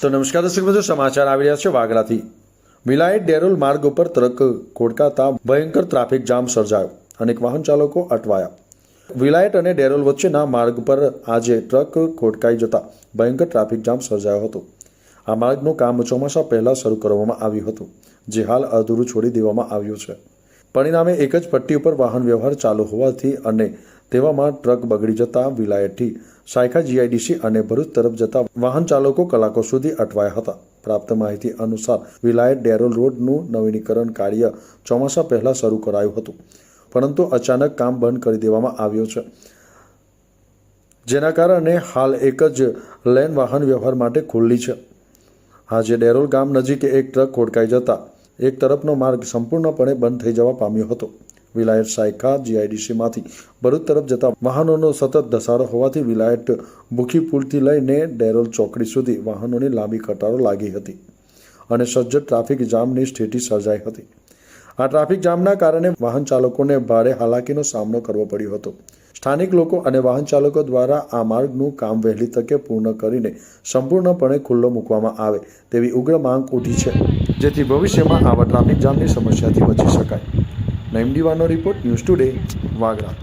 તો નમસ્કાર દર્શક મિત્રો, સમાચાર આવી રહ્યા છે વાગરાથી વિલાયત ડેરોલ માર્ગ ઉપર ટ્રક ખોડકાતા ભયંકર ટ્રાફિક જામ સર્જાયો અનેક વાહન ચાલકો અટવાયા. વિલાયત અને ડેરોલ વચ્ચેના માર્ગ પર આજે ટ્રક ખોટકાઈ જતા ભયંકર ટ્રાફિક જામ સર્જાયો હતો. આ માર્ગનું કામ ચોમાસા પહેલાં શરૂ કરવામાં આવ્યું હતું, જે હાલ અધૂરું છોડી દેવામાં આવ્યું છે. પરિણામે એક જ પટ્ટી ઉપર વાહન વ્યવહાર ચાલુ હોવાથી અને તેવામાં ટ્રક બગડી જતા વિલાયતથી સાયખા જીઆઈડીસી અને ભરૂચ તરફ જતા વાહન ચાલકો કલાકો સુધી અટવાયા હતા. પ્રાપ્ત માહિતી અનુસાર વિલાયત ડેરોલ રોડનું નવીનીકરણ કાર્ય ચોમાસા પહેલા શરૂ કરાયું હતું, પરંતુ અચાનક કામ બંધ કરી દેવામાં આવ્યું છે. જેના કારણે હાલ એક જ લેન વાહન વ્યવહાર માટે ખુલ્લી છે. આજે ડેરોલ ગામ નજીક એક ટ્રક ખોડકાઈ જતા એક તરફનો માર્ગ સંપૂર્ણપણે બંધ થઈ જવા પામ્યો હતો. વિલાયત સાયકા જીઆઈડીસીમાંથી ભરૂચ તરફ જતા વાહનોનો સતત ધસારો હોવાથી વિલાયત ભૂખી પુલથી લઈને ડેરોલ ચોકડી સુધી વાહનોની લાંબી કટારો લાગી હતી અને સજ્જ ટ્રાફિક જામની સ્થિતિ સર્જાઈ હતી. આ ટ્રાફિક જામના કારણે વાહન ચાલકોને ભારે હાલાકીનો સામનો કરવો પડ્યો હતો. સ્થાનિક લોકો અને વાહન ચાલકો દ્વારા આ માર્ગનું કામ વહેલી તકે પૂર્ણ કરીને સંપૂર્ણપણે ખુલ્લો મૂકવામાં આવે તેવી ઉગ્ર માંગ ઉઠી છે. જેથી ભવિષ્યમાં આવા ટ્રાફિક જામની સમસ્યાથી બચી શકાય. નઈમ દીવાનો રિપોર્ટ ન્યૂઝ ટુડે, વાગરા.